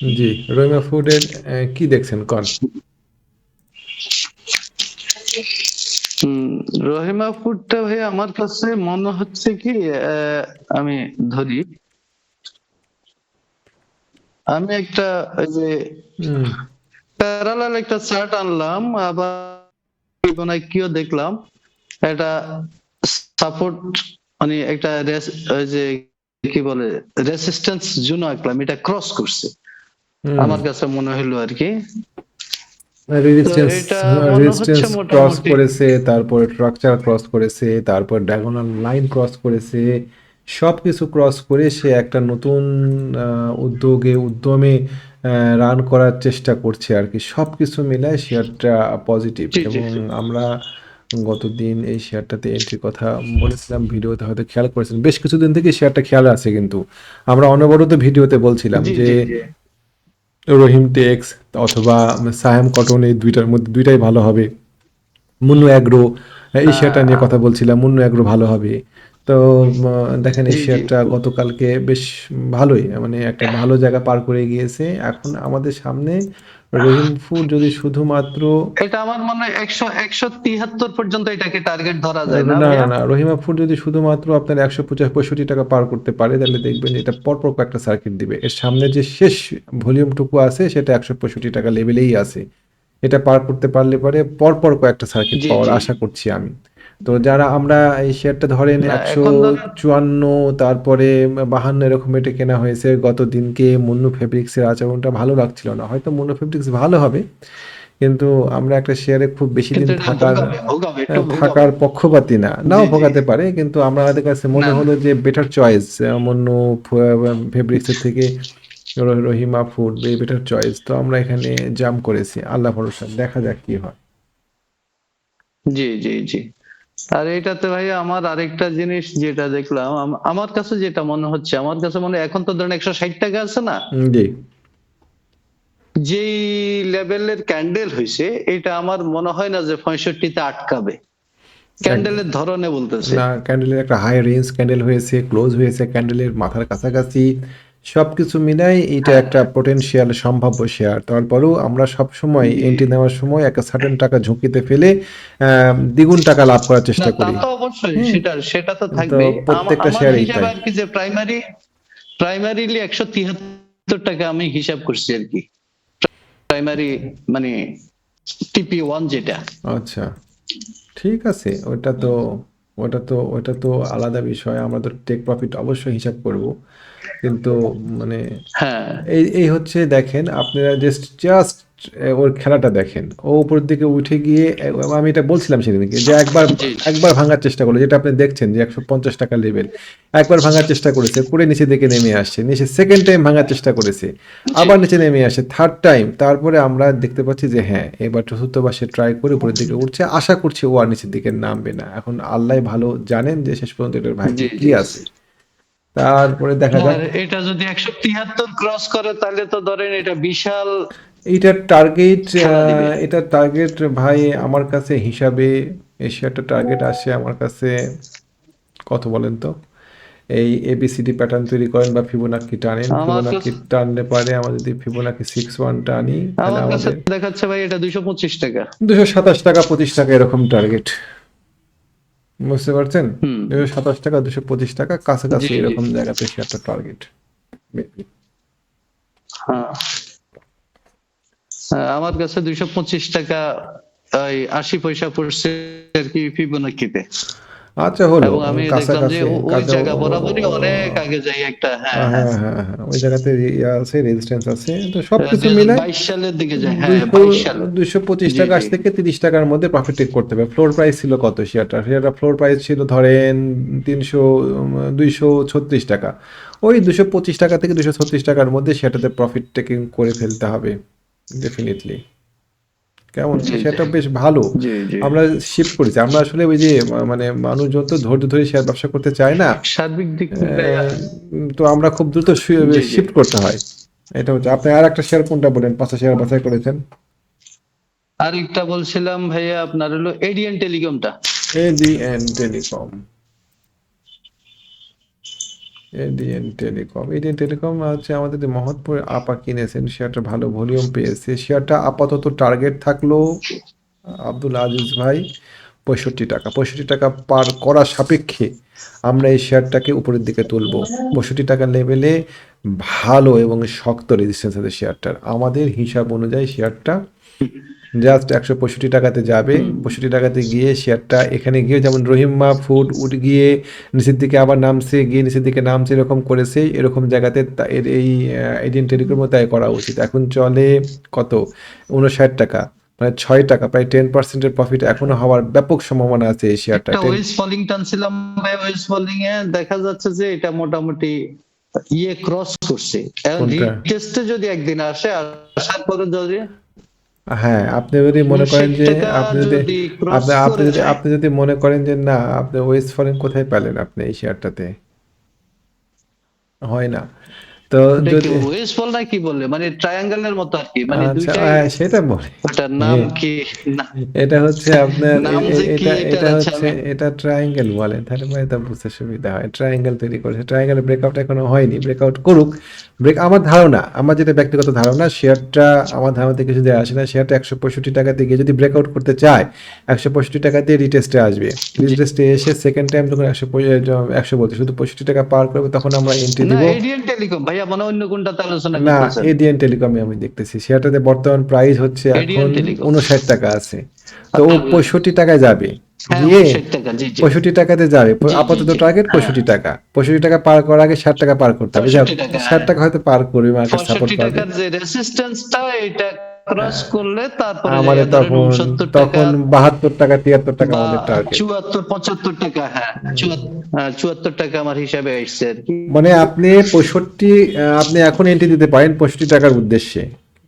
জি রহিমা ফুডের কি দেখছেন? কন। রহিমা ফুডটা ভাই আমার কাছে মনে হচ্ছে কি আমি ধরি। আমি একটা ওই যে প্যারালাল একটা চার্ট আনলাম আবার কিও দেখলাম। এটা সাপোর্ট মানে একটা ওই যে কি বলে রেসিস্ট্যান্স জোন আঁকলাম এটা ক্রস করছে। আমার কাছে মনে হলো আর কি। রেজিস্ট্যান্স ক্রস করেছে তারপর স্ট্রাকচার ক্রস করেছে তারপর ডায়াগোনাল লাইন ক্রস করেছে সব কিছু ক্রস করে সে একটা নতুন আহ, উদ্যোগে উদ্যমে রান করার চেষ্টা করছে আর কি। সব কিছু মিলায় শেয়ারটা পজিটিভ এবং আমরা গতদিন এই শেয়ারটাতে এন্ট্রির কথা বলেছিলাম ভিডিওতে হয়তো খেয়াল করেছেন। বেশ কিছুদিন থেকে শেয়ারটা খেয়াল আছে কিন্তু। আমরা অনবরত ভিডিওতে বলছিলাম যে। রহিম টেক্স অথবা সায়াম কটন এই দুইটার মধ্যে দুইটাই ভালো হবে। মুন্নু অ্যাগ্রো এশিয়াটা শেয়ারটা নিয়ে কথা বলছিলাম মুন্নু অ্যাগ্রো ভালো হবে। তো দেখেন। শেয়ারটা গতকালকে বেশ ভালোই মানে একটা ভালো জায়গা পার করে গিয়েছে। এখন আমাদের সামনে রহিম ফুড যদি শুধুমাত্র এটা আমার মনে হয় একশো একশো তিয়াত্তর পর্যন্ত এটাকে টার্গেট ধরা যায় না না না ভাইয়া? রহিমা ফুড যদি শুধুমাত্র আপনার একশো পঁচাশ পঁয়ষট্টি টাকা পার করতে পারে তাহলে দেখবেন এটা পরপর একটা সার্কিট দিবে। এর সামনে যে শেষ ভলিউমটুকু আছে সেটা একশো পঁয়ষট্টি টাকা লেভেলেই আছে। এটা পার করতে পারলে পরে পরপর কয়েকটা সার্কিট পাওয়ার আশা করছি আমি। তো যারা আমরা এই শেয়ারটা ধরেন একশো চুয়ান্ন তারপরে বাহান্ন এরকম এটা কেনা হয়েছে গত দিনকে মুন্নু ফেব্রিক্সের আচরণটা ভালো লাগছিল না হয়তো মুন্নু ফেব্রিক্স ভালো হবে কিন্তু আমরা একটা শেয়ারে খুব বেশি দিন থাকার হ্যাঁ। থাকার পক্ষপাতী না নাও। ভোগাতে পারে কিন্তু আমাদের কাছে মনে। হলো যে বেটার চয়েস অন্য ফেব্রিক্সের থেকে রহিমা ফুড বেটার চয়েস তো আমরা এখানে জাম করেছি আল্লাহ ভরসা দেখা যাক কি হয় জি জি জি আর এটাতে ভাই আমার আরেকটা জিনিস যেটা দেখলাম আমার কাছে যেটা মনে হচ্ছে আমার কাছে মনে এখন তো ধরেন একশো ষাট টাকা আছে না? জি। যেই লেভেলের ক্যান্ডেল হয়েছে এটা আমার মনে হয় না যে পঁয়ষট্টিতে আটকাবে। ক্যান্ডেলের ধরনে বলতেছে। না ক্যান্ডেলের একটা হাই রেঞ্জ ক্যান্ডেল হয়েছে ক্লোজ হয়েছে ক্যান্ডেলের মাথার কাছাকাছি। সবকিছু মিলাই এটা একটা পোটেনশিয়াল সম্ভাব্য শেয়ার তারপরেও আমরা সব সময় এন্ট্রি নেওয়ার সময় একটা সার্টেন টাকা ঝুঁকিতে ফেলে দ্বিগুণ টাকা লাভ করার চেষ্টা করি। সেটা সেটা তো থাকবে প্রত্যেকটা শেয়ারেই হিসাবে তাই। কি যে প্রাইমারি প্রাইমারিলি একশো তিয়াত্তর টাকা আমি হিসাব করছি আর কি। প্রাইমারি মানে টিপি ওয়ান যেটা। আচ্ছা ঠিক আছে ওটা তো ওটা তো ওটা তো আলাদা বিষয়। আমরা তো টেক প্রফিট অবশ্যই হিসাব করব। কিন্তু মানে হ্যাঁ। এই এই হচ্ছে দেখেন আপনারা জাস্ট জাস্ট ওর খেলাটা দেখেন। ও উপর দিকে উঠে গিয়ে আমি এটা বলছিলাম সেদিনকে যে একবার একবার ভাঙার চেষ্টা করল যেটা আপনি দেখছেন যে একশো পঞ্চাশ টাকা লেভেল একবার ভাঙার চেষ্টা করেছে করে নিচে দিকে নেমে আসছে নিচে সেকেন্ড টাইম ভাঙার চেষ্টা করেছে আবার নিচে নেমে আসে থার্ড টাইম তারপরে আমরা দেখতে পাচ্ছি যে হ্যাঁ এবার চতুর্থবার সে ট্রাই করে উপরের দিকে উঠছে। আশা করছি ও আর নিচের দিকে নামবে না। এখন আল্লাহ ভালো জানেন যে শেষ পর্যন্ত এটার ভাগ্যে কি আছে। তারপরে দেখা যাক। এটা যদি একশো তিয়াত্তর ক্রস করে তাহলে তো ধরেন এটা বিশাল এটার টার্গেট। এটার টার্গেট ভাই আমার কাছে হিসাবে এশিয়াটা টার্গেট আসে আমার কাছে কত বলেন তো? এই এবিসিডি প্যাটার্ন তৈরি করেন বা ফিবোনাকি টানেন। ফিবোনাকি টানলে পারে আমরা যদি ফিবোনাকি সিক্স ওয়ান টানি তাহলে আমাদের দেখাচ্ছে ভাই এটা দুইশো পঁচিশ টাকা। দুশো সাতাশ টাকা পঁচিশ টাকা এরকম টার্গেট বুঝতে পারছেন? দুশো সাতাশ টাকা দুশো পঁচিশ টাকা কাছাকাছি। এরকম জায়গাতে একটা টার্গেট হ্যাঁ। হ্যাঁ, আমার কাছে দুইশো পঁচিশ টাকা আশি পয়সা পড়ছে আর কি ফিবোনাকিতে আচ্ছা হলো। এবং আমি দেখলাম কাছাকাছি যে ওই জায়গা বরাবরই অনেক আগে যাই একটা হ্যাঁ হ্যাঁ হ্যাঁ। হ্যাঁ ওই জায়গাতে ইয়ে আছে রেজিস্ট্যান্স আছে। তো সবকিছু হ্যাঁ মিলে বাইশ সালের দিকে যায়। হ্যাঁ সাল। টাকা। থেকে তিরিশ টাকার মধ্যে প্রফিট টেক করতে হবে। ফ্লোর প্রাইস ছিল কত শেয়ারটা শেয়ারটা ফ্লোর প্রাইস ছিল ধরেন তিনশো দুইশো ছত্রিশ টাকা। ওই দুশো পঁচিশ টাকা থেকে দুশো ছত্রিশ টাকার মধ্যে সেটাতে প্রফিট টেকিং করে ফেলতে হবে। ডেফিনেটলি কেমন। সেটা বেশ ভালো। আমরা শিফট করেছি। আমরা আসলে ওই যে মানে মানুষজন তো ধৈর্য ধরে শেয়ার ব্যবসা করতে চায় না সার্বিক দিক তো আমরা খুব দ্রুত। শিফট করতে হয়। এটা হচ্ছে আপনি আর একটা শেয়ার কোনটা বলেন? পাঁচটা শেয়ার বাছাই করেছেন। আরেকটা বলছিলাম ভাইয়া আপনার হলো ADN টেলিকমটা AD N telecom ADN telecom. ADN telecom হচ্ছে আমাদের যে মহৎপুরে আপা কিনেছেন শেয়ারটা ভালো ভলিউম পেয়েছে। শেয়ারটা আপাতত টার্গেট থাকল, আব্দুল আজিজ ভাই, পঁয়ষট্টি টাকা। পঁয়ষট্টি টাকা পার করা সাপেক্ষে আমরা এই শেয়ারটাকে উপরের দিকে তুলবো। পঁয়ষট্টি টাকা লেভেলে ভালো এবং শক্ত রেজিস্ট্যান্স আছে শেয়ারটার। আমাদের হিসাব অনুযায়ী শেয়ারটা জাস্ট একশো পঁয়ষট্টি টাকাতে যাবে। পঁয়ষট্টি টাকাতে গিয়ে শেয়ারটা এখানে গিয়ে যেমন রহিমা ফুড উঠ গিয়ে নিচের দিকে আবার নামছে গিয়ে নিচের দিকে নামছে এরকম করেছে এরকম জায়গাতে এর এই এডিএন টেলিকমও তাই করা উচিত। এখন চলে কত? উনষাট টাকা মানে ছয় টাকা প্রায় টেন পার্সেন্টের প্রফিট এখনও হওয়ার ব্যাপক সম্ভাবনা আছে এই শেয়ারটা একটা ফলিং টানছিলাম ভাই ওয়েজ ফলিং এ দেখা যাচ্ছে যে এটা মোটামুটি ইয়ে ক্রস করছে। রিটেস্টে যদি একদিন আসে আসার পরে যদি হ্যাঁ আপনি যদি মনে করেন যে আপনি যদি আপনি আপনি যদি আপনি যদি মনে করেন যে না আপনি ওয়েস্ট ফরেন কোথায় পেলেন আপনি এই শেয়ারটাতে হয় না। তো যদি ওয়েজ ফল না কি বললে মানে ট্রায়াঙ্গেলের মতো আর কি মানে আচ্ছা হ্যাঁ, সেটা বলে। নাম হ্যাঁ। কি? এটা হচ্ছে আপনার এটা এটা হচ্ছে এটা ট্রায়াঙ্গেল বলে। তাহলে মানে তা বুঝতে সুবিধা হয়। ট্রায়াঙ্গেল তৈরি করেছে। ট্রায়াঙ্গেলের ব্রেকআউট এখনও হয়নি। ব্রেকআউট করুক। ব্রেক আমার ধারণা আমার যেটা ব্যক্তিগত ধারণা শেয়ারটা আমার ধারণাতে কিছু দেওয়া আসে না। শেয়ারটা একশো পঁয়ষট্টি টাকাতে গিয়ে যদি ব্রেকআউট করতে চায় একশো পঁয়ষট্টি টাকা দিয়ে রিটেস্টে আসবে। রিটেস্টে এসে সেকেন্ড টাইম যখন একশো একশো বলতে শুধু পঁয়ষট্টি টাকা পার করবে তখন আমরা এন্ট্রি দিব। টেলিকম ভাইয়া মনে অন্য কোনটাতে আলোচনা না এডিএন টেলিকমে আমি দেখতেছি। সেটাতে বর্তমান প্রাইস হচ্ছে এখন। উনষাট টাকা আছে। তো ও পঁয়ষট্টি টাকায় যাবে। হ্যাঁ গিয়ে 60 টাকা জি জি। পঁয়ষট্টি টাকাতে যাবে। আপাতত। টার্গেট পঁয়ষট্টি টাকা। পঁয়ষট্টি টাকা পার করার আগে ষাট টাকা পার করতে হবে। ষাট টাকা হয়তো পার করবে মার্কেট সাপোর্ট পাবে। রেসিস্ট্যান্সটা এটা ক্রস করলে তারপরে আমাদের তখন 69 টাকা তখন বাহাত্তর টাকা তিয়াত্তর টাকা আমাদের টার্গেট চুয়াত্তর পঁচাত্তর টাকা হ্যাঁ। চুয়াত্তর টাকা আমার হিসাবে আসছে মানে আপনি পঁয়ষট্টি আপনি এখন এন্ট্রি দিতে পারেন পঁয়ষট্টি টাকার উদ্দেশ্যে।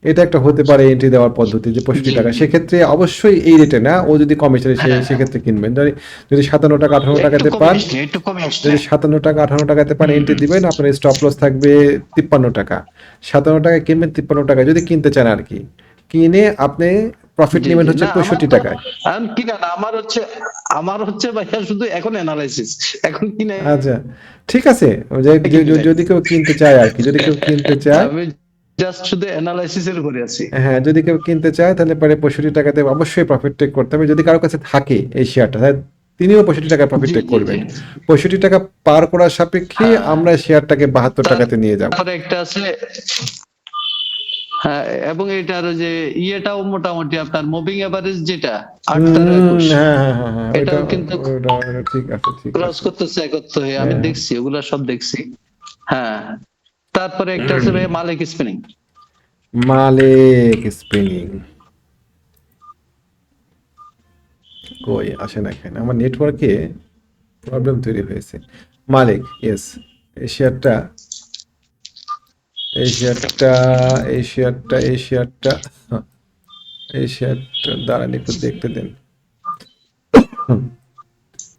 এটা একটা হতে পারে এন্ট্রি দেওয়ার পদ্ধতি যে পঁয়ষট্টি টাকা। সেক্ষেত্রে অবশ্যই এই রেটে না ও যদি কমে সে হ্যাঁ, সেক্ষেত্রে কিনবেন। যদি যদি সাতান্ন টাকা আঠান্ন টাকাতে পান যদি সাতান্ন টাকা আঠান্ন টাকাতে পান এন্ট্রি দিবেন আপনার স্টপ লস থাকবে তিপ্পান্ন টাকা। সাতান্ন টাকা কিনবেন তিপ্পান্ন টাকা যদি কিনতে চান আর কি। কিনে আপনি প্রফিট নেবেন হচ্ছে পঁয়ষট্টি টাকায়। আমি কি না আমার হচ্ছে আমার হচ্ছে ভাইয়া শুধু এখন অ্যানালাইসিস এখন কিনে আচ্ছা ঠিক আছে। যদি কেউ কিনতে চায় আর কি যদি কেউ কিনতে চায় জাস্ট শুধু অ্যানালাইসিস এর করে আছি। হ্যাঁ যদি কেউ কিনতে চায় তাহলে পরে পঁয়ষট্টি টাকাতে অবশ্যই প্রফিট টেক করতে হবে। যদি কারও কাছে থাকে এই শেয়ারটা তাহলে তিনিও পঁয়ষট্টি টাকা প্রফিট টেক করবেন। পঁয়ষট্টি টাকা পার করার সাপেক্ষে আমরা শেয়ারটাকে বাহাত্তর টাকাতে নিয়ে যাব। একটা আছে এবং এটার যে ইয়েটাও মোটামুটি আপনার মুভিং এভারেজ যেটা হ্যাঁ হ্যাঁ হ্যাঁ হ্যাঁ এটাও কিন্তু ক্রস করতেছে একত্র হয়ে আমি হ্যাঁ। দেখছি ওগুলা সব দেখছি। হ্যাঁ তারপরে একটা আছে মালিক স্পিনিং মালিক স্পিনিং কই আসে না এখানে। আমার নেটওয়ার্কে প্রবলেম তৈরি হয়েছে। মালিক ইয়েস এই শেয়ারটা এই শেয়ারটা এই শেয়ারটা এই শেয়ারটা এই শেয়ারটা দাঁড়ান একটু দেখতে দেন।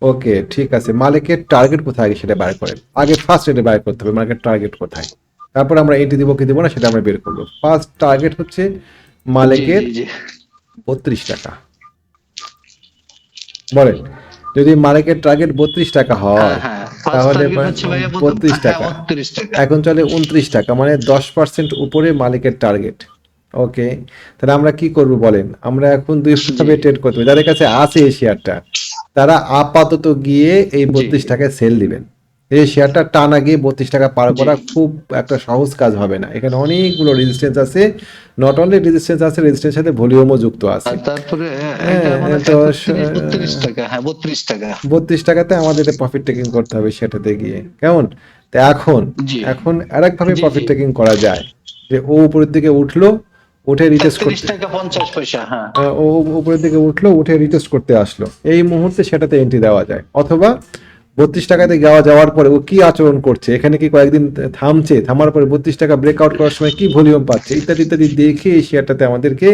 ওকে ঠিক আছে। মালিকের টার্গেট কোথায় আগে সেটা বার করেন? আগে ফার্স্ট রেটে বার করতে হবে মালিকের টার্গেট কোথায়? তারপর আমরা এন্ট্রি দিব কি দিব না সেটা আমরা বের করব। ফার্স্ট টার্গেট হচ্ছে মালিকের। বত্রিশ টাকা। বলেন যদি মালিকের টার্গেট বত্রিশ টাকা হয় হ্যাঁ, হ্যাঁ। তাহলে প্রথম- বত্রিশ হ্যাঁ, টাকা। এখন চলে উনত্রিশ টাকা মানে দশ পার্সেন্ট উপরে মালিকের টার্গেট ওকে তাহলে আমরা কি করব বলেন? আমরা এখন দুই ভাবে ট্রেড করতে যাদের কাছে আছে এশিয়ারটা শেয়ারটা তারা আপাতত গিয়ে এই বত্রিশ টাকায় সেল দিবেন। এই শেয়ারটা টানা গিয়ে বত্রিশ টাকা পার করা খুব একটা সহজ কাজ হবে না। এখানে অনেকগুলো রেজিস্ট্যান্স আছে। নট অনলি রেজিস্ট্যান্স আছে রেজিস্ট্যান্সের সাথে ভলিউমও যুক্ত আছে। তারপরে হ্যাঁ, হয় তো 31 32 টাকা। হ্যাঁ 32 টাকা। বত্রিশ টাকাতে আমাদের প্রফিট টেকিং করতে হবে সেটাতে গিয়ে। কেমন? তো এখন। এখন আরেক ভাবে। প্রফিট টেকিং করা যায়। যে ও উপরের দিকে উঠল উঠে রিটেস্ট করতে টাকা 50 পয়সা হ্যাঁ। ও উপরের দিকে উঠল উঠে রিটেস্ট করতে আসলো। এই মুহূর্তে সেটাতে এন্ট্রি দেওয়া যায়। অথবা বত্রিশ টাকাতে যাওয়া যাওয়ার পরে ও কি আচরণ করছে? এখানে কি কয়েকদিন থামছে? থামার পরে বত্রিশ টাকা ব্রেকআউট করার সময় কি ভলিউম পাচ্ছে? ইত্যাদি ইত্যাদি দেখে এই শেয়ারটাতে আমাদেরকে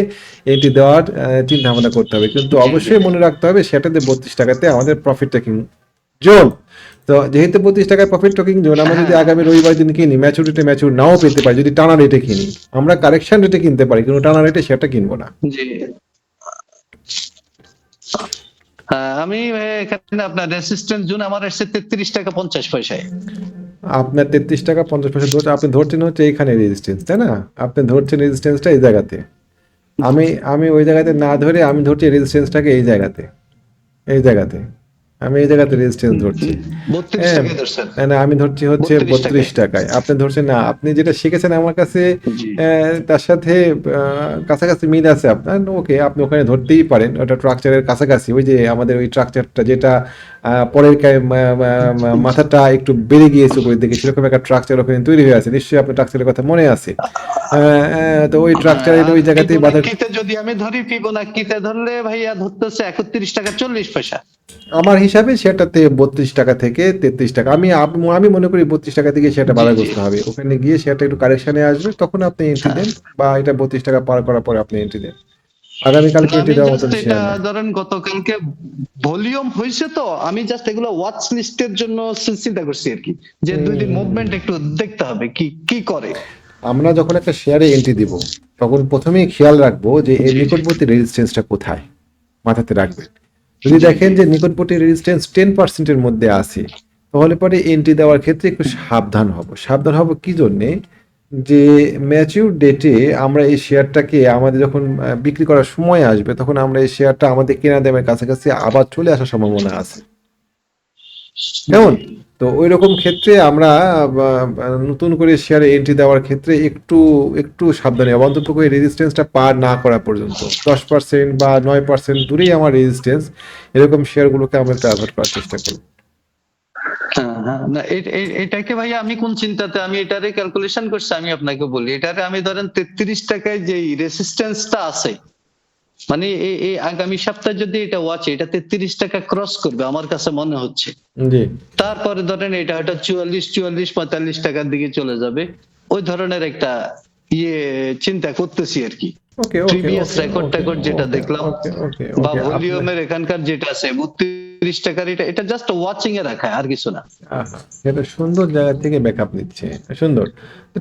এন্ট্রি দেওয়ার চিন্তা ভাবনা করতে হবে। কিন্তু অবশ্যই মনে রাখতে হবে সেটাতে বত্রিশ টাকাতে আমাদের প্রফিট টেকিং জোন তো যেহেতু পঁচিশ টাকায় প্রফিট টকিং জোন আমরা যদি আগামী রবিবার দিন কিনি ম্যাচুরিটি ম্যাচুর নাও পেতে পারি যদি টানা রেটে কিনি আমরা কারেকশন রেটে কিনতে পারি কিন্তু টানা রেটে সেটা কিনবো না। হ্যাঁ, আমি এখানে আপনার রেসিস্ট্যান্স জোন আমার এসছে তেত্রিশ টাকা পঞ্চাশ পয়সায়। আপনার তেত্রিশ টাকা পঞ্চাশ পয়সা ধরছে আপনি ধরছেন হচ্ছে এইখানে রেজিস্ট্যান্স তাই না? আপনি ধরছেন রেজিস্ট্যান্সটা এই জায়গাতে। আমি আমি ওই জায়গাতে না ধরে আমি ধরছি রেজিস্ট্যান্সটাকে এই জায়গাতে এই জায়গাতে। আমি এই জায়গাতে রেজিস্ট্যান্স ধরছি। হ্যাঁ, টাকা ধরছেন। না না আমি ধরছি হচ্ছে বত্রিশ টাকায়। আপনি ধরছেন না আপনি যেটা শিখেছেন আমার কাছে তার সাথে কাছাকাছি মিল আছে আপনার। ওকে আপনি ওখানে ধরতেই পারেন। ওটা ট্রাকচারের কাছাকাছি। ওই যে আমাদের ওই ট্রাকচারটা যেটা পরের মাথাটা একটু বেড়ে গিয়েছে উপরের দিকে সেরকম একটা ট্রাকচার ওখানে তৈরি হয়ে আছে। নিশ্চয়ই আপনার ট্রাকচারের কথা মনে আছে। তো ওই ট্রাকচারের ওই জায়গাতেই বাধা যদি আমি ধরি ফিবোনাক্কিতে ধরলে ভাইয়া ধরতেছে একত্রিশ টাকা চল্লিশ পয়সা। আমার হিসাবে সেটাতে বত্রিশ টাকা থেকে তেত্রিশ টাকা। আমি আমি মনে করি বত্রিশ টাকা থেকে সেটা বাধাগ্রস্ত হবে। ওখানে গিয়ে সেটা একটু কারেকশনে আসবে তখন আপনি এন্ট্রি দেন বা এটা বত্রিশ টাকা পার করার পরে আপনি এন্ট্রি দেন। আগামীকালকে আমি এন্ট্রি দেওয়ার মতন এটা ধরেন গতকালকে ভলিউম হয়েছে তো আমি জাস্ট এগুলো ওয়াচ লিস্টের জন্য চিন্তা করছি আর কি। যে দুই দিন মুভমেন্ট একটু দেখতে হবে কি কি করে? আমরা যখন একটা শেয়ারে এন্ট্রি দিব, তখন প্রথমেই খেয়াল রাখব যে এর নিকটবর্তী রেজিস্ট্যান্সটা কোথায়? মাথাতে রাখবেন যদি দেখেন যে নিকটবর্তী রেজিস্ট্যান্স টেন পার্সেন্টের মধ্যে আছে, তাহলে পরে এন্ট্রি দেওয়ার ক্ষেত্রে একটু সাবধান হব। সাবধান হব কি জন্যে? যে ম্যাচিউর ডেটে আমরা এই শেয়ারটাকে আমাদের যখন বিক্রি করার সময় আসবে, তখন আমরা এই শেয়ারটা আমাদের কেনা দামের কাছাকাছি আবার চলে আসার সম্ভাবনা আছে। কেমন? তো ওই রকম ক্ষেত্রে আমরা নতুন করে শেয়ারে এন্ট্রি দেওয়ার ক্ষেত্রে একটু একটু সাবধানে। অন্তত করে রেজিস্ট্যান্সটা পার না করা পর্যন্ত দশ পার্সেন্ট বা নয় পার্সেন্ট দূরেই আমার রেজিস্ট্যান্স এরকম শেয়ারগুলোকে আমরা অ্যাভয়েড করার চেষ্টা করব হ্যাঁ হ্যাঁ না এটাকে ভাই আমি কোন চিন্তাতে, আমি এটারে ক্যালকুলেশন করছি, আমি আপনাকে বলি এটারে আমি ধরেন তেত্রিশ টাকায় যে রেসিস্ট্যান্সটা আছে মানে এই আগামী সপ্তাহে যদি এটা ওয়াচ এটা তেত্রিশ টাকা ক্রস করবে আমার কাছে মনে হচ্ছে। তারপরে ধরেন এটা হয়তো চুয়াল্লিশ চুয়াল্লিশ পঁয়তাল্লিশ টাকার দিকে চলে যাবে। ওই ধরনের একটা ইয়ে চিন্তা করতেছি আর কি। প্রিভিয়াস রেকর্ড টেকর্ড যেটা দেখলাম বা ভলিউমের এখানকার যেটা আছে বত্রিশ টাকার এটা এটা জাস্ট ওয়াচিং এ রাখা আর কিছু না। এটা সুন্দর জায়গা থেকে ব্যাকআপ নিচ্ছে সুন্দর।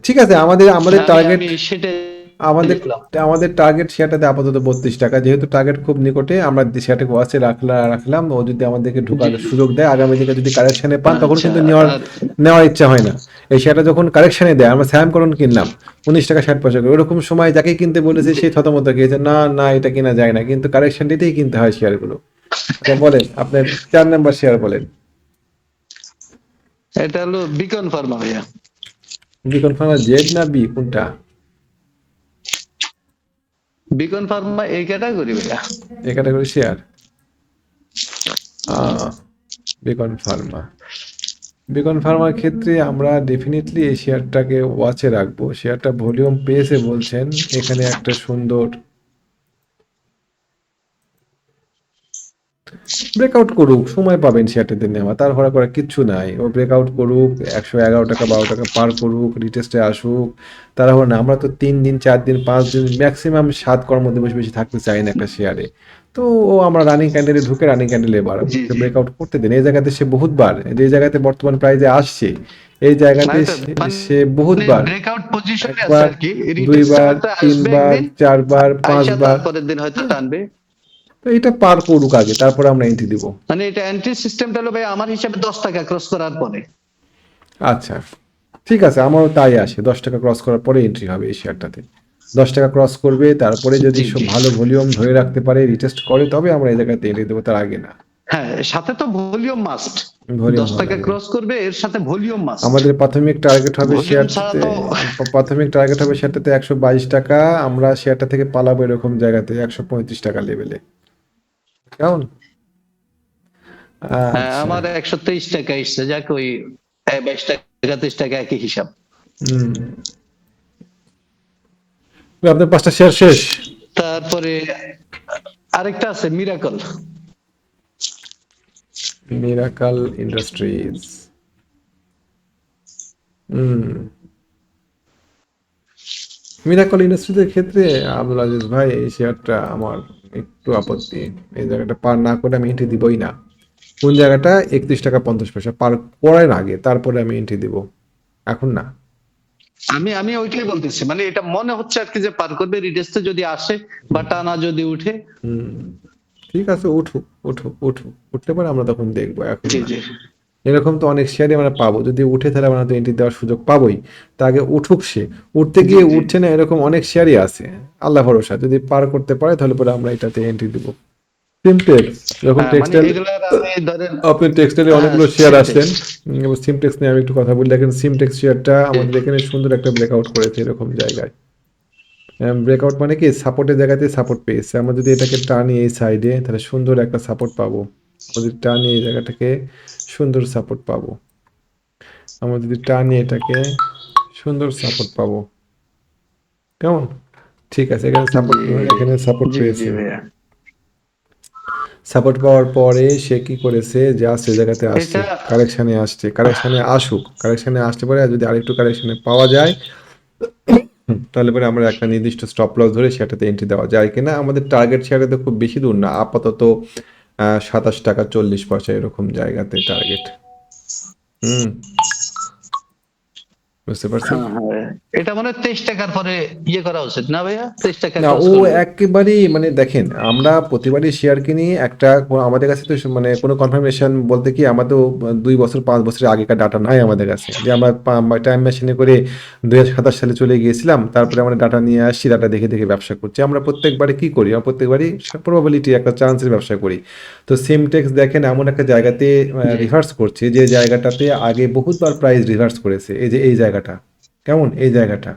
ঠিক আছে আমাদের আমাদের টার্গেট সেটা আমাদের। আমাদের টার্গেট শেয়ারটাতে আপাতত বত্রিশ টাকা। যেহেতু টার্গেট খুব নিকটে আমরা শেয়ারটাকে ওয়াচে রাখলাম রাখলাম। ও যদি আমাদেরকে ঢোকার সুযোগ দেয় আগামী দিনে যদি কারেকশনে পান তখন আচ্ছা, কিন্তু নেওয়ার নেওয়ার ইচ্ছা হয় না। এই শেয়ারটা যখন কারেকশনে দেয় আমরা স্যাম করুন কিনলাম উনিশ টাকা ষাট পয়সা করে। ওরকম সময় যাকে কিনতে বলেছে সেই থতমত গিয়েছে না না এটা কিনা যায় না। কিন্তু কারেকশন দিতেই কিনতে হয় শেয়ারগুলো। আচ্ছা, বলেন আপনার চার নাম্বার শেয়ার বলেন। এটা হলো বিকন ফার্মা ভাইয়া। বিকন ফার্মা জেড না বি কোনটা? বিকন ফার্মা এই ক্যাটাগরি ভাইয়া? এই category share? Beacon pharma. Beacon farmer ক্ষেত্রে আমরা ডেফিনেটলি এই শেয়ারটাকে ওয়াচে রাখব। শেয়ারটা ভলিউম পেয়েছে বলছেন। এখানে একটা সুন্দর ব্রেকআউট করুক সময় পাবেন শেয়ারটাতে নেওয়া তার হরা করা কিচ্ছু নাই। ও ব্রেকআউট করুক একশো এগারো টাকা বারো টাকা পার করুক রিটেস্টে আসুক তারা না আমরা তো তিন দিন চার দিন পাঁচ দিন ম্যাক্সিমাম সাত কর্মদিবস বেশি থাকতে চাই না একটা শেয়ারে তো ও আমরা রানিং ক্যান্ডেলে ঢুকে রানিং ক্যান্ডেলে এবার। ব্রেকআউট করতে দিন। এই জায়গাতে সে বহুতবার যে জায়গাতে বর্তমান প্রাইজে আসছে এই জায়গাতে মানে সে- মানে সে বহুতবার। ব্রেকআউট পজিশনে আছে আর কি দুইবার তিনবার চারবার পাঁচবার। পরের দিন হয়তো টানবে। এটা পার করুক আগে তারপরে আমরা এন্ট্রি দিব। মানে এটা এন্ট্রি সিস্টেমটা হলো ভাই আমার হিসাবে দশ টাকা ক্রস করার পরে। আচ্ছা ঠিক আছে আমারও তাই আসে। দশ টাকা ক্রস করার পরে এন্ট্রি হবে এই শেয়ারটাতে দশ টাকা ক্রস করবে তারপরে যদি সব ভালো ভলিউম ধরে রাখতে পারে রিটেস্ট করে তবে আমরা এই জায়গাতে এন্ট্রি দেবো তার আগে না। হ্যাঁ সাথে তো ভলিউম মাস্ট দশ টাকা ক্রস করবে এর সাথে ভলিউম মাস্ট আমাদের প্রাথমিক টার্গেট হবে শেয়ারটাতে প্রাথমিক টার্গেট হবে শেয়ারটাতে একশো বাইশ টাকা আমরা শেয়ারটা থেকে পালাবো এরকম জায়গাতে একশো পঁয়ত্রিশ টাকা লেভেলে কেমন? হ্যাঁ আচ্ছা, আমার একশো তেইশ টাকা এসছে যাক ওই বাইশ টাকা তেইশ টাকা একই হিসাব। আপনার পাঁচটা শেয়ার শেষ? তারপরে আরেকটা আছে মিরাকল মিরাকাল ইন্ডাস্ট্রিজ হুম। মিরাকল ইন্ডাস্ট্রিজের ক্ষেত্রে আব্দুল আজিজ ভাই এই শেয়ারটা আমার একটু আপত্তি। এই জায়গাটা পার না করে আমি এন্ট্রি দিবই না। কোন জায়গাটা? একত্রিশ টাকা পঞ্চাশ পয়সা। পার করার আগে তারপরে আমি এন্ট্রি দিব। এখন না। আমি আমি ওইটাই বলতেছি। মানে এটা মনে হচ্ছে আর কি যে পার করবে রিডেস্টে যদি আসে বা টানা যদি উঠে। হুম। ঠিক আছে উঠুক উঠুক উঠুক। উঠতে পরে আমরা তখন দেখব। এখন জি জি। এরকম তো অনেক শেয়ারই আমরা পাবো। যদি উঠে তাহলে আমরা তো এন্ট্রি দেওয়ার সুযোগ পাবোই। তা আগে উঠুক সে। উঠতে গিয়ে। উঠছে না এরকম অনেক শেয়ারই আছে। আল্লাহ ভরসা। যদি পার করতে পারে তাহলে পরে আমরা এটাতে এন্ট্রি দিব। সিমটেক্স যখন হ্যাঁ, মানে টেক্সটাইল আপনি টেক্সটাইলে হ্যাঁ, অনেকগুলো শেয়ার। আসছেন। সিমটেক্স নিয়ে আমি একটু কথা বলি। দেখেন সিমটেক্স শেয়ারটা আমাদের এখানে সুন্দর একটা ব্রেকআউট করেছে এরকম জায়গায়। ব্রেকআউট মানে কি? সাপোর্টের জায়গাতে সাপোর্ট পেয়েছে। আমরা যদি এটাকে টানি এই সাইডে তাহলে সুন্দর একটা সাপোর্ট পাবো। যদি টানি এই জায়গাটাকে সুন্দর সাপোর্ট পাবো। আমরা যদি টানি এটাকে সুন্দর সাপোর্ট পাবো। কেমন? ঠিক আছে এখানে সাপোর্ট এখানে সাপোর্ট পেয়েছে। সাপোর্ট পাওয়ার পরে সে কি করেছে? জাস্ট এই জায়গাতে আসছে কারেকশনে আসছে কারেকশনে আসুক। কারেকশনে আসতে পারে যদি আরেকটু কারেকশনে পাওয়া যায় তাহলে পরে আমরা একটা নির্দিষ্ট স্টপ লস ধরে সেটাতে এন্ট্রি দেওয়া যায় কিনা? আমাদের টার্গেট শেয়ারে তো খুব বেশি দূর না আপাতত সাতাশ টাকা চল্লিশ পয়সা এরকম জায়গাতে টার্গেট হুম। বুঝতে পারছেন? হ্যাঁ, হ্যাঁ। এটা মানে তেইশ টাকার পরে ইয়ে করা উচিত। না ভাইয়া? তেইশ টাকা না ও। একেবারেই মানে দেখেন আমরা প্রতিবারই শেয়ার কিনি একটা আমাদের কাছে তো মানে কোনো কনফার্মেশন বলতে কি আমাদের দুই বছর পাঁচ বছরের আগেকার ডাটা নাই আমাদের কাছে। যে আমরা টাইম মেশিনে করে দুই হাজার সাতাশ সালে চলে গিয়েছিলাম তারপরে আমরা ডাটা নিয়ে আসছি ডাটা দেখে দেখে ব্যবসা করছি। আমরা প্রত্যেকবারে কি করি? আমরা প্রত্যেকবারই প্রবাবিলিটি একটা চান্সের ব্যবসা করি। তো সিমটেক্স দেখেন এমন একটা জায়গাতে রিভার্স করছে যে জায়গাটাতে আগে বহুতবার প্রাইস রিভার্স করেছে এই যে এই জায়গাটা। কেমন? এই জায়গাটা।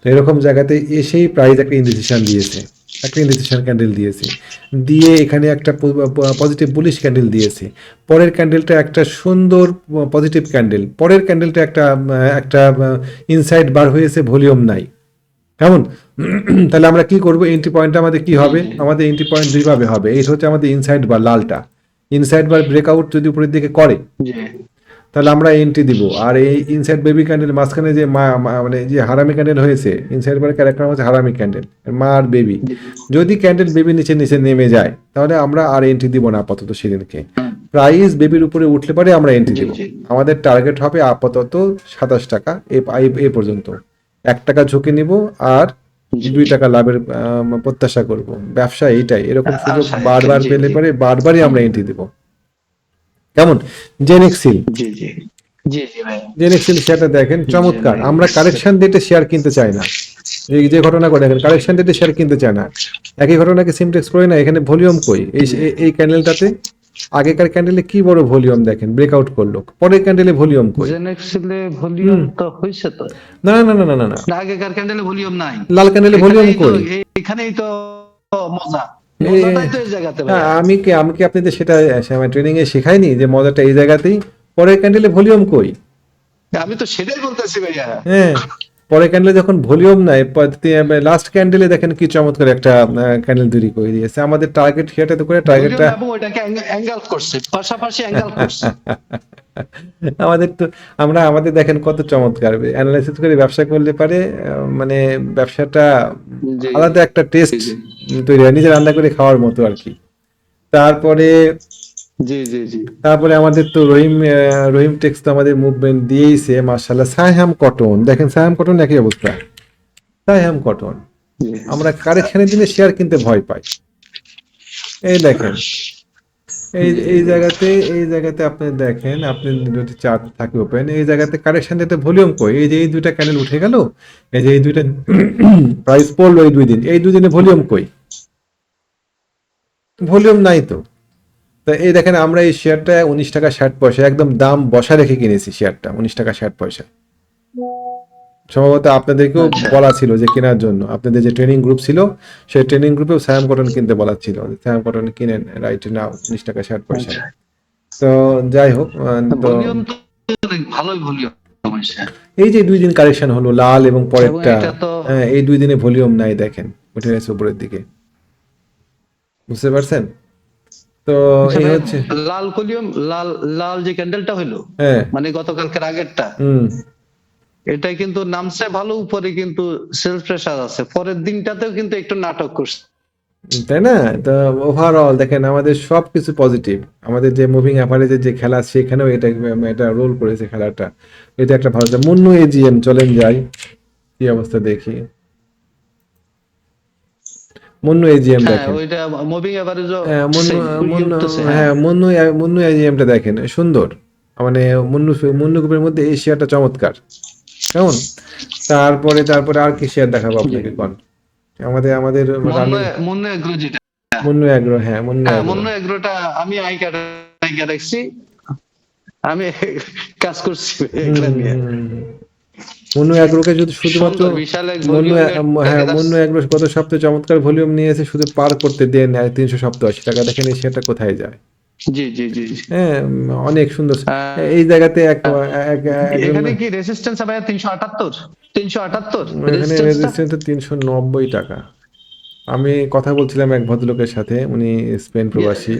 তো এরকম জায়গাতে এসেই প্রাইস একটা ইনডিসিশন দিয়েছে। একটা ইনডিসিশন ক্যান্ডেল দিয়েছে। দিয়ে এখানে একটা পজিটিভ বুলিশ ক্যান্ডেল দিয়েছে। পরের ক্যান্ডেলটা একটা সুন্দর পজিটিভ ক্যান্ডেল পরের ক্যান্ডেলটা একটা একটা ইনসাইড বার হয়েছে ভলিউম নাই। কেমন? তাহলে আমরা কি করব? এন্ট্রি পয়েন্টটা আমাদের কি হবে? আমাদের এন্ট্রি পয়েন্ট দুইভাবে হবে। এই হচ্ছে আমাদের ইনসাইড বার লালটা। ইনসাইড বার ব্রেকআউট যদি উপরের দিকে করে জি তাহলে আমরা এন্ট্রি দিব। আর এই ইনসাইড বেবি ক্যান্ডেল মাঝখানে যে মা মানে যে হারামি ক্যান্ডেল হয়েছে ইনসাইড বার ক্যারেক্টার হচ্ছে হারামি ক্যান্ডেল মা আর বেবি যদি ক্যান্ডেল বেবি নিচে নিচে নেমে যায় তাহলে আমরা আর এন্ট্রি দিব না আপাতত সেদিনকে। প্রাইস বেবির উপরে উঠলে পরে আমরা এন্ট্রি দিব। আমাদের টার্গেট হবে আপাতত সাতাশ টাকা এ পর্যন্ত। এক টাকা ঝুঁকি নিব আর দুই টাকা লাভের প্রত্যাশা করব। ব্যবসা এইটাই। এরকম সুযোগ বারবার পেলে পরে বারবারই আমরা এন্ট্রি দিব। কেমন? জেনেক্সিল জি জি। জেনেক্সিল শেয়ারটা দেখেন চমৎকার। আমরা কারেকশন ডেটে শেয়ার কিনতে চাই না। এই যে ঘটনা করে দেখেন কারেকশন ডেটে শেয়ার কিনতে চায় না। একই ঘটনাকে সিমটেক্স করে না? এখানে ভলিউম কই? এই এই- ক্যান্ডেলটাতে আগেকার ক্যান্ডেলে কি বড় ভলিউম দেখেন? ব্রেকআউট করল। পরের ক্যান্ডেলে ভলিউম কই? জেনেক্সিলে ভলিউম তো হইছে তো। না না না না না না। আগেকার ক্যান্ডেলে ভলিউম নাই। লাল ক্যান্ডেলে ভলিউম কই? এখানেই তো মজা। হ্যাঁ, আমি কি আমি কি আপনাদের সেটা ট্রেনিং এ শেখাইনি যে মজাটা এই জায়গাতেই? পরের ক্যান্ডেলে ভলিউম কই? আমি তো সেটাই বলতেছি ভাইয়া। হ্যাঁ পরের ক্যান্ডেলে যখন ভলিউম নাই লাস্ট ক্যান্ডেলে দেখেন কি চমৎকার একটা ক্যান্ডেল তৈরি করে দিয়েছে। আমাদের টার্গেট সেটা তো করে টার্গেটটা অ্যাঙ্গেল করছে পাশাপাশি অ্যাঙ্গেল করছে। আমাদের তো আমরা আমাদের দেখেন কত চমৎকার। অ্যানালাইসিস করে ব্যবসা করলে পারে মানে ব্যবসাটা আলাদা একটা টেস্ট তৈরি হয় নিজে রান্না করে খাওয়ার মতো আর কি। তারপরে জি জি জি। তারপরে আমাদের তো রহিম রহিম টেক্স তো আমাদের মুভমেন্ট দিয়েইছে মার্শাল্লাহ সাইহাম কটন দেখেন সাইহাম কটন একই অবস্থা। সাইহাম কটন। আমরা কারেকশনের দিনে শেয়ার কিনতে ভয় পাই। এই দেখেন এই এই জায়গাতে এই জায়গাতে আপনি দেখেন আপনি যদি চার্ট থাকে ওপেন এই জায়গাতে কারেকশন দিতে ভলিউম কই? এই যে এই দুইটা ক্যান্ডেল উঠে গেল এই যে এই দুইটা প্রাইস পড়ল এই দুই দিন এই দুই দিনে ভলিউম কই? ভলিউম নাই তো। তা এই দেখেন আমরা এই শেয়ারটা উনিশ টাকা ষাট পয়সা একদম দাম বসা রেখে কিনেছি শেয়ারটা উনিশ টাকা ষাট পয়সা। সম্ভবত আপনাদেরকেও আচ্ছা। বলা ছিল যে কেনার জন্য। আপনাদের যে ট্রেনিং গ্রুপ ছিল সেই ট্রেনিং গ্রুপেও স্যাম কটন কিনতে বলা ছিল স্যাম কটন কিনেন রাইট নাও উনিশ টাকা ষাট পয়সা। আচ্ছা। তো যাই হোক তো ভলিউম ভালোই ভলিউম এই যে দুই দিন কারেকশন হলো লাল এবং পরেরটা হ্যাঁ এই দুই দিনে ভলিউম নাই দেখেন উঠে গেছে উপরের দিকে। বুঝতে পারছেন? তো এই হচ্ছে লাল ভলিউম লাল লাল যে ক্যান্ডেলটা হলো হ্যাঁ। মানে গতকালকের আগেরটা এটা কিন্তু নামছে ভালো উপরে কিন্তু সেলফ প্রেসার আছে। পরের দিনটাতেও কিন্তু একটু নাটক করছে। তাই না? তো ওভারঅল দেখেন আমাদের সব কিছু পজিটিভ আমাদের যে মুভিং অ্যাভারেজের যে খেলা সেখানেও এটা এটা রোল করেছে খেলাটা। এটা একটা ভালো মুন্নু এজিএম চলেন যাই। কি অবস্থা দেখি। মুন্নু এজিএম হ্যাঁ দেখেন। ওইটা মুভিং এভারেজও হ্যাঁ, মুন্নু মুন্নু হ্যাঁ মুন্নু মুন্নু এজিএমটা দেখেন সুন্দর। মানে মুন্নু মুন্নু গ্রুপের মধ্যে এই শেয়ারটা চমৎকার। কেমন? তারপরে তারপরে আর কি শেয়ার দেখাবো আপনাকে কোন? আমাদের আমাদের মুন্নু এগ্রো যেটা। মুন্নু অ্যাগ্রো হ্যাঁ মুন্নু হ্যাঁ মুন্নু এগ্রোটা আমি আই রাখছি আমি কাজ করছি এগুলা নিয়ে। মুন্নু অ্যাগ্রোকে যদি শুধুমাত্র এর হ্যাঁ মুন্নু অ্যাগ্রো গত সপ্তাহে চমৎকার ভলিউম নিয়েছে শুধু পার করতে দেন তিনশো সপ্তাশি টাকা। দেখেন শেয়ারটা কোথায় যায়। জি জি জি জি। হ্যাঁ অনেক সুন্দর। এই জায়গাতে এক এখানে কি রেজিস্ট্যান্স এখানে টাকা। আমি কথা বলছিলাম এক ভদ্রলোকের সাথে উনি স্পেন প্রবাসী।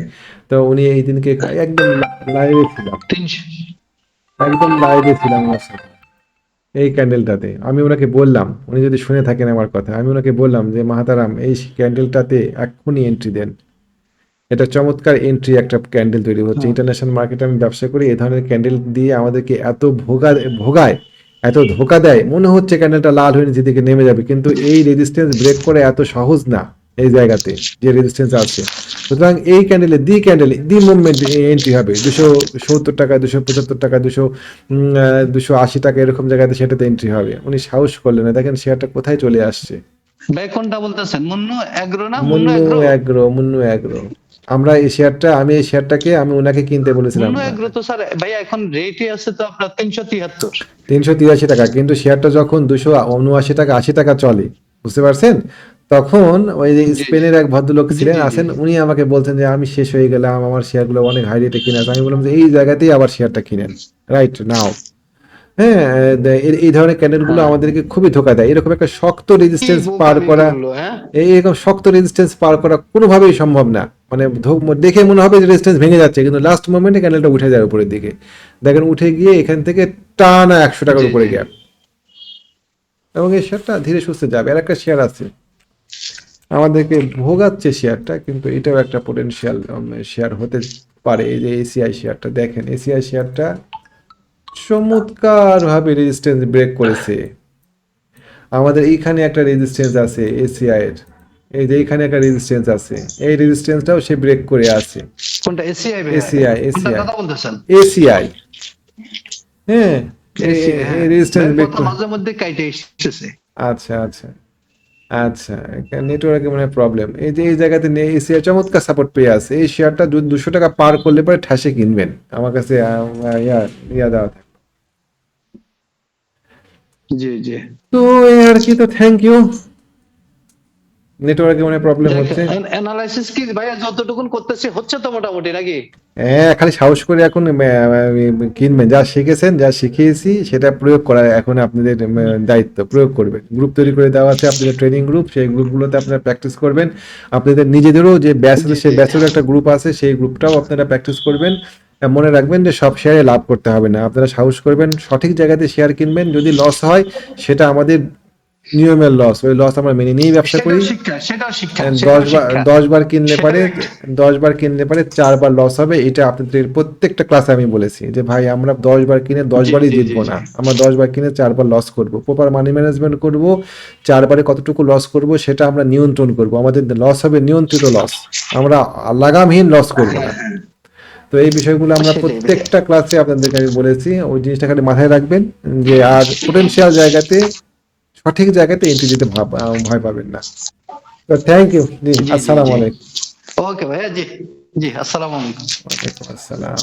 তো উনি এই দিনকে একদম লাইভে ছিলাম। একদম লাইভে ছিলাম ওনার সাথে। এই ক্যান্ডেলটাতে আমি ওনাকে বললাম উনি যদি শুনে থাকেন আমার কথা আমি ওনাকে বললাম যে মাহাতারাম এই ক্যান্ডেলটাতে এক্ষুনি এন্ট্রি দেন। এটা চমৎকার এন্ট্রি একটা ক্যান্ডেল তৈরি হচ্ছে। ইন্টারন্যাশনাল মার্কেটে আমি ব্যবসা করি এই ধরনের ক্যান্ডেল দিয়ে আমাদেরকে এত ভোগা ভোগায় এত ধোকা দেয় মনে হচ্ছে ক্যান্ডেলটা লাল হয়ে নিচের দিকে নেমে যাবে কিন্তু এই রেজিস্ট্যান্স ব্রেক করে এত সহজ না। এই জায়গাতে যে রেজিস্ট্যান্স আছে। সুতরাং এই ক্যান্ডেলে the candle the movement entry হবে। দুশো সত্তর টাকা দুশো পঁচাত্তর টাকা দুশো দুশো আশি টাকা এরকম জায়গাতে সেটাতে এন্ট্রি হবে। উনি সাহস করলেন না। দেখেন শেয়ারটা কোথায় চলে আসছে। ভাই কোনটা বলতেছেন? মুন্নু এগ্রো না মুন্নু মুন্নু অ্যাগ্রো? মুন্নু অ্যাগ্রো। আমরা এই শেয়ারটা আমি এই শেয়ারটাকে আমি ওনাকে কিনতে বলেছিলাম। তো স্যার এখন রেটই আছে তো আপনার টাকা কিন্তু শেয়ারটা যখন দুশো উনআশি টাকা আশি টাকা চলে বুঝতে পারছেন? তখন ওই যে স্পেনের এক ভদ্রলোক ছিলেন। আছেন উনি আমাকে বলছেন যে আমি শেষ হয়ে গেলাম আমার শেয়ারগুলো অনেক হাই রেটে কিনে আছে আমি বললাম যে এই জায়গাতেই আবার শেয়ারটা কিনেন। রাইট নাও হ্যাঁ এই- ধরনের ক্যান্ডেলগুলো হ্যাঁ। আমাদেরকে খুবই ধোকা দেয়। এরকম একটা শক্ত রেজিস্ট্যান্স পার করা হ্যাঁ? এরকম শক্ত রেজিস্ট্যান্স পার করা কোনোভাবেই সম্ভব না। মানে দেখে মনে হবে যে রেজিস্ট্যান্স ভেঙে যাচ্ছে কিন্তু লাস্ট মোমেন্টে ক্যান্ডেলটা উঠে যায় উপরের দিকে। দেখেন উঠে গিয়ে এখান থেকে টানা একশো টাকার উপরে। গ্যাপ এবং এই শেয়ারটা ধীরে সুস্থে যাবে। আর একটা শেয়ার আছে। আমাদেরকে ভোগাচ্ছে শেয়ারটা কিন্তু এটাও একটা পোটেনশিয়াল শেয়ার হতে পারে। এই যে এসিআই শেয়ারটা দেখেন এসিআই শেয়ারটা চমৎকার ভাবে রেজিস্ট্যান্স ব্রেক করেছে। আমাদের এইখানে একটা রেজিস্ট্যান্স আছে এসিআই এর। এই যে এইখানে একটা রেজিস্ট্যান্স আছে। এই রেজিস্ট্যান্সটাও সে ব্রেক করে আছে। কোনটা? এসিআই কথা বলতেছেন? এসিআই হ্যাঁ হ্যাঁ। রেজিস্ট্যান্স ব্রেক মাঝে মধ্যে কাইটে এসেছে। আচ্ছা আচ্ছা। আচ্ছা নেটওয়ার্কে মনে হয় প্রবলেম এই যে এই জায়গাতে এসিআই চমৎকার সাপোর্ট পেয়ে আছে। এই শেয়ারটা যদি দুশো টাকা পার করলে পরে ঠাসে কিনবেন। আমার কাছে ইয়া ইয়া দেওয়া থাকে জি জি। তো এই আর কি তো থ্যাংক ইউ নেটওয়ার্কে মনে প্রবলেম হচ্ছে। অ্যানালাইসিস কি? ভাইয়া যতটুকুন করতেছি হচ্ছে তো মোটামুটি নাকি? হ্যাঁ খালি সাহস করে এখন কিনবেন। যা শিখেছেন যা শিখিয়েছি সেটা প্রয়োগ করা এখন আপনাদের দায়িত্ব প্রয়োগ করবেন। গ্রুপ তৈরি করে দেওয়া আছে আপনাদের ট্রেনিং গ্রুপ সেই গ্রুপগুলোতে আপনারা প্র্যাকটিস করবেন। আপনাদের নিজেদেরও যে ব্যাচ আছে সেই ব্যাচেরও একটা গ্রুপ আছে সেই গ্রুপটাও আপনারা প্র্যাকটিস করবেন। মনে রাখবেন যে সব শেয়ারে লাভ করতে হবে না। আপনারা সাহস করবেন সঠিক জায়গাতে শেয়ার কিনবেন। যদি লস হয় সেটা আমাদের নিয়মের লস ওই লস আমরা মেনে নিয়েই ব্যবসা করি। দশ বার কিনলে পারে দশ বার কিনলে পারে চারবার লস হবে এটা আপনাদের প্রত্যেকটা ক্লাসে আমি বলেছি যে ভাই আমরা দশ বার কিনে দশ বারই জিতবো না। আমরা দশ বার কিনে চারবার লস করব। প্রপার মানি ম্যানেজমেন্ট করব চারবারে কতটুকু লস করব সেটা আমরা নিয়ন্ত্রণ করব। আমাদের লস হবে নিয়ন্ত্রিত লস আমরা লাগামহীন লস করব না। তো এই বিষয়গুলো আমরা প্রত্যেকটা ক্লাসে আপনাদেরকে আমি বলেছি। ওই জিনিসটা খালি মাথায় রাখবেন যে আর পোটেনশিয়াল জায়গাতে সঠিক জায়গাতে এন্ট্রি দিতে ভয় পাবেন না। তো থ্যাংক ইউ জি জি, আসসালামু আলাইকুম। ওকে ভাইয়া জি জি আসসালামু আলাইকুম। ওয়ালাইকুম আসসালাম।